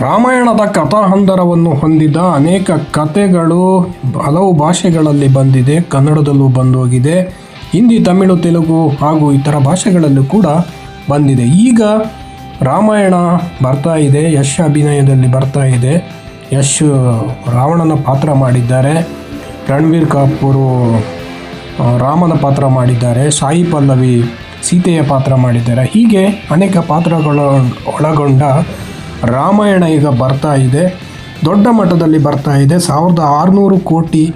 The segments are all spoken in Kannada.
ರಾಮಾಯಣದ ಕಥಾಹಂದರವನ್ನು ಹೊಂದಿದ ಅನೇಕ ಕಥೆಗಳು ಹಲವು ಭಾಷೆಗಳಲ್ಲಿ ಬಂದಿದೆ, ಕನ್ನಡದಲ್ಲೂ ಬಂದೋಗಿದೆ, ಹಿಂದಿ, ತಮಿಳು, ತೆಲುಗು ಹಾಗೂ ಇತರ ಭಾಷೆಗಳಲ್ಲೂ ಕೂಡ ಬಂದಿದೆ. ಈಗ ರಾಮಾಯಣ ಬರ್ತಾ ಇದೆ, ಯಶ್ ಅಭಿನಯದಲ್ಲಿ ಬರ್ತಾ ಇದೆ. ಯಶ್ ರಾವಣನ ಪಾತ್ರ ಮಾಡಿದ್ದಾರೆ, ರಣವೀರ್ ಕಾಪೂರು ರಾಮನ ಪಾತ್ರ ಮಾಡಿದ್ದಾರೆ, ಸಾಯಿ ಪಲ್ಲವಿ ಸೀತೆಯ ಪಾತ್ರ ಮಾಡಿದ್ದಾರೆ. ಹೀಗೆ ಅನೇಕ ಪಾತ್ರಗಳ ಒಳಗೊಂಡ ರಾಮಾಯಣ ಈಗ ಬರ್ತಾ ಇದೆ. ದೊಡ್ಡ ಮಟ್ಟದಲ್ಲಿ ಬರ್ತಾ ಇದೆ. ಸಾವಿರದ ಆರುನೂರು ಕೋಟಿ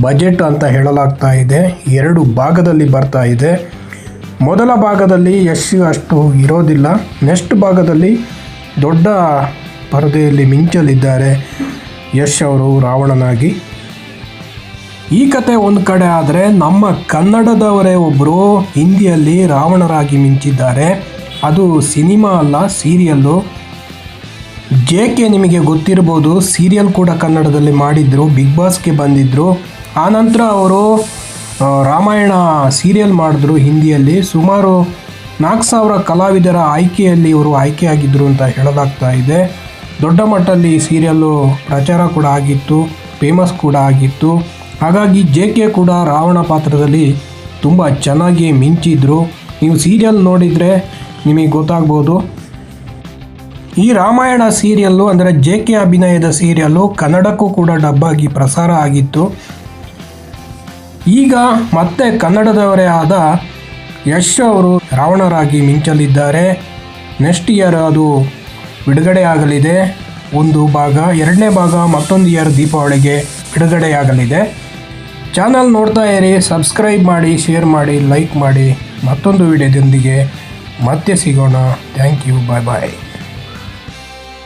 ಬಜೆಟ್ ಅಂತ ಹೇಳಲಾಗ್ತಾ ಇದೆ. ಎರಡು ಭಾಗದಲ್ಲಿ ಬರ್ತಾ ಇದೆ. ಮೊದಲ ಭಾಗದಲ್ಲಿ ಯಶ್ ಅಷ್ಟು ಇರೋದಿಲ್ಲ. ನೆಕ್ಸ್ಟ್ ಭಾಗದಲ್ಲಿ ದೊಡ್ಡ ಪರದೆಯಲ್ಲಿ ಮಿಂಚಲಿದ್ದಾರೆ ಯಶ್ ಅವರು ರಾವಣನಾಗಿ. ಈ ಕತೆ ಒಂದು ಕಡೆ ಆದರೆ ನಮ್ಮ ಕನ್ನಡದವರೇ ಒಬ್ಬರು ಹಿಂದಿಯಲ್ಲಿ ರಾವಣರಾಗಿ ಮಿಂಚಿದ್ದಾರೆ. ಅದು ಸಿನಿಮಾ ಅಲ್ಲ, ಸೀರಿಯಲ್ಲು. ಜೆ ಕೆ ನಿಮಗೆ ಗೊತ್ತಿರ್ಬೋದು ಸೀರಿಯಲ್ ಕೂಡ ಕನ್ನಡದಲ್ಲಿ ಮಾಡಿದ್ರು, ಬಿಗ್ ಬಾಸ್ಗೆ ಬಂದಿದ್ದರು ಆನಂತರ ಅವರು ರಾಮಾಯಣ ಸೀರಿಯಲ್ ಮಾಡಿದ್ರು ಹಿಂದಿಯಲ್ಲಿ. ಸುಮಾರು ನಾಲ್ಕು ಸಾವಿರ ಕಲಾವಿದರ ಆಯ್ಕೆಯಲ್ಲಿ ಇವರು ಆಯ್ಕೆಯಾಗಿದ್ದರು ಅಂತ ಹೇಳಲಾಗ್ತಾ ಇದೆ. ದೊಡ್ಡ ಮಟ್ಟದಲ್ಲಿ ಸೀರಿಯಲ್ಲು ಪ್ರಚಾರ ಕೂಡ ಆಗಿತ್ತು ಫೇಮಸ್ ಕೂಡ ಆಗಿತ್ತು. ಹಾಗಾಗಿ ಜೆ ಕೆ ಕೂಡ ರಾವಣ ಪಾತ್ರದಲ್ಲಿ ತುಂಬ ಚೆನ್ನಾಗಿ ಮಿಂಚಿದ್ರು. ನೀವು ಸೀರಿಯಲ್ ನೋಡಿದರೆ ನಿಮಗೆ ಗೊತ್ತಾಗ್ಬೋದು. ಈ ರಾಮಾಯಣ ಸೀರಿಯಲ್ಲು ಅಂದರೆ ಜೆ ಕೆ ಅಭಿನಯದ ಸೀರಿಯಲ್ಲು ಕನ್ನಡಕ್ಕೂ ಕೂಡ ಡಬ್ಬಾಗಿ ಪ್ರಸಾರ ಆಗಿತ್ತು. ಈಗ ಮತ್ತೆ ಕನ್ನಡದವರೇ ಆದ ಯಶ್ ಅವರು ರಾವಣರಾಗಿ ಮಿಂಚಲಿದ್ದಾರೆ. ನೆಕ್ಸ್ಟ್ ಇಯರ್ ಅದು ಬಿಡುಗಡೆಯಾಗಲಿದೆ ಒಂದು ಭಾಗ, ಎರಡನೇ ಭಾಗ, ಮತ್ತೊಂದು ಇಯರ್ ದೀಪಾವಳಿಗೆ ಬಿಡುಗಡೆಯಾಗಲಿದೆ ಚಾನಲ್ ನೋಡ್ತಾ ಇರಿ, ಸಬ್ಸ್ಕ್ರೈಬ್ ಮಾಡಿ, ಶೇರ್ ಮಾಡಿ, ಲೈಕ್ ಮಾಡಿ. ಮತ್ತೊಂದು ವಿಡಿಯೋದೊಂದಿಗೆ ಮತ್ತೆ ಸಿಗೋಣ. Thank you, bye bye.